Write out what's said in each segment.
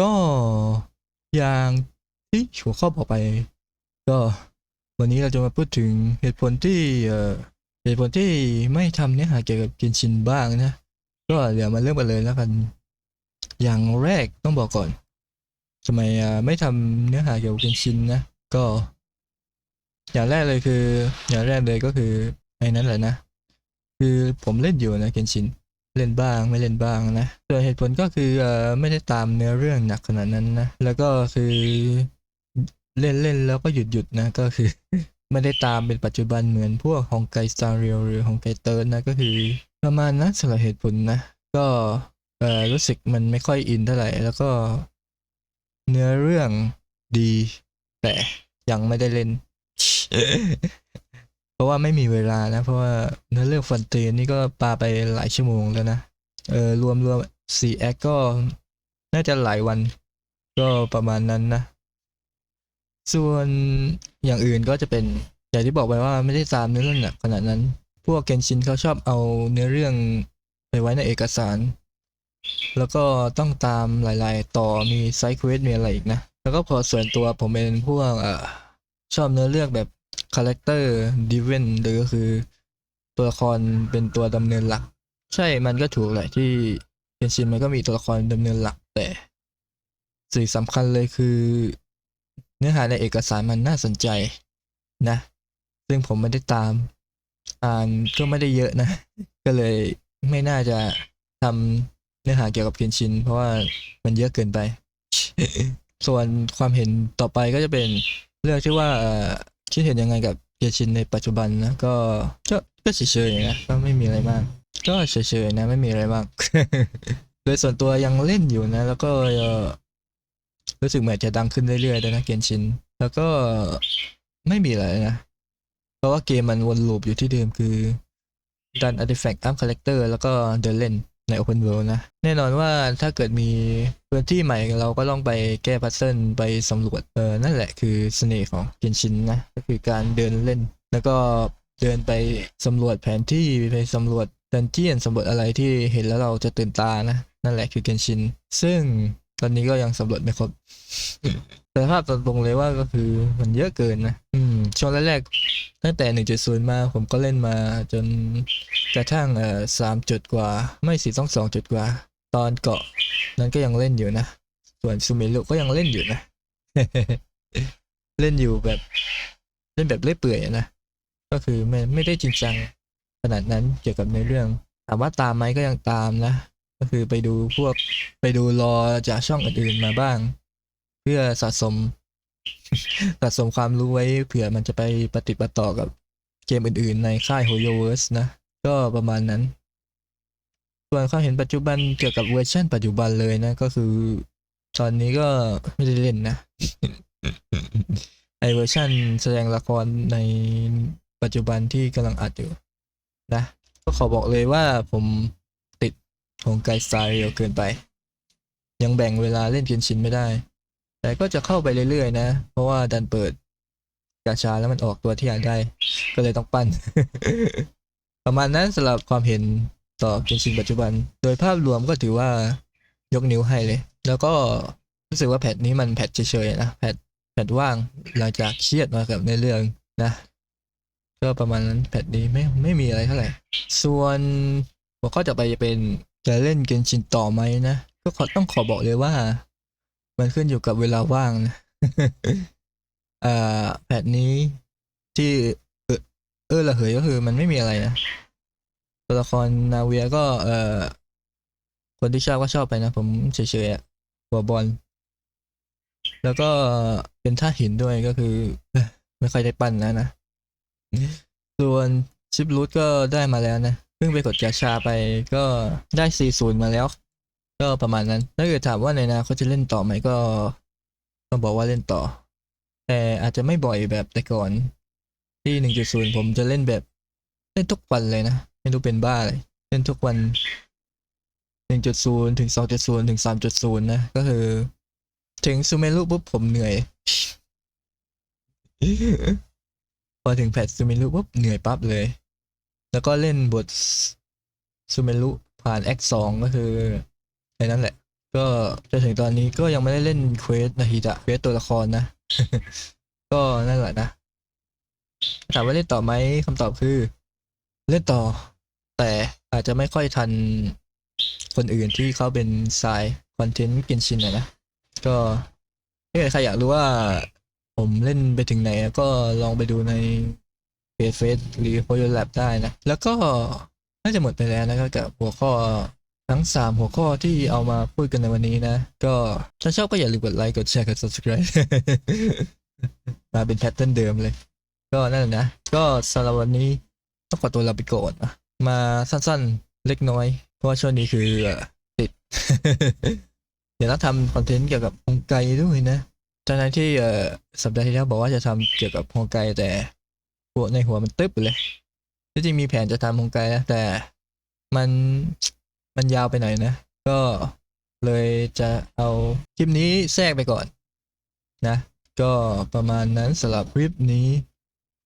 ก็อย่างที่หัวข้อบอกไป ก็วันนี้เราจะมาพูดถึงเหตุผลที่เหตุผลที่ไม่ทำเนื้อหาเกี่ยวกับเกนชินบ้างนะ ก็เดี๋ยวมาเริ่มกันเลยแล้วกัน อย่างแรกต้องบอกก่อนทำไมไม่ทำเนื้อหาเกี่ยวกับเกนชินนะก็อย่างแรกเลยคือ อย่างแรกเลยก็คือไอ้นั้นแหละนะ คือผมเล่นอยู่นะเกนชิน เล่นบ้างไม่เล่นบ้างนะส่วนเหตุผลก็คือเอ่อไม่ได้ตามเนื้อเรื่องหนักขนาดนั้นนะแล้วก็คือเล่นเล่นแล้วก็หยุดหยุดนะก็คือ ไม่ได้ตามเป็นปัจจุบันเหมือนพวกฮองไกสตาร์เรียลหรือฮองไกเติร์นนะก็คือประมาณนั้นสำหรับเหตุผลนะ ก็เอ่อรู้สึกมันไม่ค่อยอินเท่าไหร่ แล้วก็ เนื้อเรื่องดี แต่ยังไม่ได้เล่น เพราะว่าไม่มีเวลานะ เพราะว่าเนื้อเรื่องฟันเตนนี่ก็ปาไปหลายชั่วโมงแล้วนะ เออรวมรวมสี่แอคก็น่าจะหลายวัน ก็ประมาณนั้นนะ ส่วนอย่างอื่นก็จะเป็นอย่างที่บอกไปว่าไม่ได้ตามเนื้อเรื่องนักขนาดนั้น พวกเกนชินเขาชอบเอาเนื้อเรื่องไปไว้ในเอกสาร แล้วก็ต้องตามหลาย ๆ ต่อมีไซค์เควสมีอะไรอีกนะ แล้วก็พอส่วนตัวผมเป็นพวกเออชอบเนื้อเรื่องแบบ คาแรคเตอร์ดิเวนหรือก็คือตัวละครเป็นตัวดำเนินหลัก ใช่มันก็ถูกแหละที่เกนชินมันก็มีตัวละครดำเนินหลักแต่สิ่งสำคัญเลยคือ เนื้อหาในเอกสารมันน่าสนใจนะ ซึ่งผมไม่ได้ตาม อ่านก็ไม่ได้เยอะนะ ก็เลยไม่น่าจะทำเนื้อหาเกี่ยวกับเกนชิน เพราะว่ามันเยอะเกินไป ส่วนความเห็นต่อไปก็จะเป็นเรื่องที่ว่า คิดเห็นยังไงกับเกนชินในปัจจุบันนะก็ก็ก็เฉยๆนะก็ไม่มีอะไรมาก ก็เฉยๆนะไม่มีอะไรมาก โดยส่วนตัวยังเล่นอยู่นะ แล้วก็รู้สึกเหมือนจะดังขึ้นเรื่อยๆด้วยนะเกนชิน แล้วก็ไม่มีอะไรนะ เพราะว่าเกมมันวนลูปอยู่ที่เดิมคือดันอาร์ติแฟกต์อัพคาแรคเตอร์แล้วก็เดินเล่น ใน Open World นะ แน่นอนว่าถ้าเกิดมีพื้นที่ใหม่เราก็ต้องไปแก้พัซเซิลไปสำรวจ เออ นั่นแหละคือเสน่ห์ของเกนชินนะ ก็คือการเดินเล่น แล้วก็เดินไปสำรวจแผนที่ไปสำรวจดันเจียนสำรวจอะไรที่เห็นแล้วเราจะตื่นตานะ นั่นแหละคือเกนชิน ซึ่งตอนนี้ก็ยังสำรวจไม่ครบแต่ภาพตรงเลยว่าก็คือมันเยอะเกินนะ อืมช่วงแรกๆตั้งแต่ 1.0 มาผมก็เล่นมาจน กระทั่งเอ่อสามจุดกว่าไม่สิต้องสองจุดกว่า ตอนเกาะนั้นก็ยังเล่นอยู่นะ ส่วนซูเมลุก็ยังเล่นอยู่นะ เล่นอยู่แบบเล่นแบบเล่อยเปื่อยนะ ก็คือไม่ไม่ได้จริงจังขนาดนั้นเกี่ยวกับในเรื่องถามว่าตามไหมก็ยังตามนะ ก็คือไปดูพวกไปดูรอจากช่องอื่นๆมาบ้าง เพื่อสะสมสะสมความรู้ไว้เผื่อมันจะไปปฏิบัติต่อกับเกมอื่นๆในค่าย h o y o v e r s e นะ ก็ประมาณนั้น ส่วนความเห็นปัจจุบันเกี่ยวกับเวอร์ชันปัจจุบันเลยนะ ก็คือ ตอนนี้ก็ไม่ได้เล่นนะไอเวอร์ชันแสดงละครในปัจจุบันที่กำลังอัดอยู่นะ ก็ขอบอกเลยว่าผมติดของไกด์สไตล์เร็วเกินไป ยังแบ่งเวลาเล่นเกนชินไม่ได้ แต่ก็จะเข้าไปเรื่อยๆนะ เพราะว่าดันเปิดกาชาแล้วมันออกตัวที่อยากได้ ก็เลยต้องปั้น ประมาณนั้นสำหรับความเห็นต่อเกนชินปัจจุบัน โดยภาพรวมก็ถือว่ายกนิ้วให้เลย แล้วก็รู้สึกว่าแพทนี้มันแพทเฉยๆนะแพทแพทว่างหลังจากเครียดมากับในเรื่องนะก็ประมาณนั้นแพทนี้ไม่ไม่มีอะไรเท่าไหร่ ส่วนหัวข้อต่อไปจะเป็นจะเล่นเกนชินต่อไหมนะก็ขอต้องขอบอกเลยว่า มันขึ้นอยู่กับเวลาว่างนะอ่อแพทนี้ที่ เออระเหยก็คือมันไม่มีอะไรนะตัวละครนาเวียก็ เออคนที่ชอบก็ชอบไปนะ ผมเฉยๆอะหัวบอล แล้วก็เป็นท่าหินด้วยก็คือ ไม่ค่อยได้ปั้นนะนะ ส่วนชิปรูทก็ได้มาแล้วนะ เพิ่งไปกดกาชาไปก็ได้ 40 มาแล้ว ก็ประมาณนั้น ถ้าเกิดถามว่าในนาเขาจะเล่นต่อไหมก็ต้องบอกว่าเล่นต่อ แต่อาจจะไม่บ่อยแบบแต่ก่อน ที่ 1.0 ผมจะเล่นแบบเล่นทุกวันเลยนะ ไม่รู้เป็นบ้าเลยเล่นทุกวัน 1.0 ถึง 2.0 ถึง 3.0 นะ ก็คือ ถึงซูเมรุปุ๊บผมเหนื่อย พอถึงแพทซูเมรุปุ๊บเหนื่อยปั๊บเลย แล้วก็เล่นบทซูเมรุผ่านแอคสองก็คือไอ้นั่นแหละ ก็จนถึงตอนนี้ก็ยังไม่ได้เล่นเควสนาฮิตะเควสตัวละครนะ ก็นั่นแหละนะ ถามว่าเล่นต่อไหมคำตอบคือ เล่นต่อ แต่อาจจะไม่ค่อยทันคนอื่นที่เขาเป็นสายคอนเทนต์กินชินอะนะ ก็ถ้าใครอยากรู้ว่าผมเล่นไปถึงไหน ก็ลองไปดูในเพจเฟซหรือโฮโ l แลบได้นะ แล้วก็น่าจะหมดไปแล้วนะครับกับหัวข้อทั้ง 3 หัวข้อที่เอามาพูดกันในวันนี้นะ ก็ถ้าชอบก็อย่าลืมกดไลค์ กดแชร์ กด subscribe มาเป็นแพทเทิร์นเดิมเลย ก็นั่นแหละนะ ก็สำหรับวันนี้ต้องขอตัวลาไปก่อนนะมาสั้นๆเล็กน้อย เพราะว่าช่วงนี้คือติด เดี๋ยวเราทำคอนเทนต์เกี่ยวกับฮงไกด้วยนะตอนนั้นที่เออสัปดาห์ที่แล้วบอกว่าจะทำเกี่ยวกับฮงไกแต่หัวในหัวมันตึ๊บเลยที่จริงมีแผนจะทำฮงไกนะแต่มันมันยาวไปหน่อยนะ ก็เลยจะเอาคลิปนี้แทรกไปก่อนนะ ก็ประมาณนั้นสำหรับคลิปนี้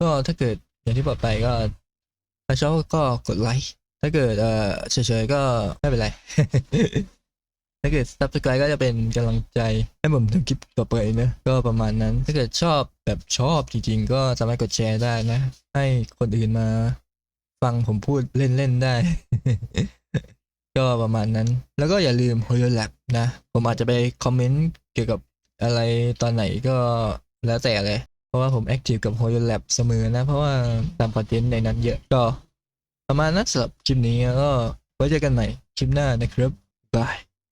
ก็ถ้าเกิดอย่างที่บอกไปก็ถ้าชอบก็กดไลค์ถ้าเกิดเออเฉยๆก็ไม่เป็นไร ถ้าเกิด subscribe ก็จะเป็นกำลังใจให้ผมทำคลิปต่อไปนะก็ประมาณนั้น ถ้าเกิดชอบแบบชอบจริงๆ ก็สามารถกดแชร์ได้นะ ให้คนอื่นมาฟังผมพูดเล่นๆได้ ก็ประมาณนั้น แล้วก็อย่าลืม h o y o Lab นะ ผมอาจจะไปคอมเมนต์เกี่ยวกับอะไรตอนไหนก็แล้วแต่เลย ราะว่าผมแอคทีฟกับ h o l o Lab เสมอนะ เพราะว่าตามคอนเทนต์ในนั้นเยอะก็ ประมาณนั้นสำหรับคลิปนี้ก็ไว้เจอกันใหม่คลิปหน้านะครับบาย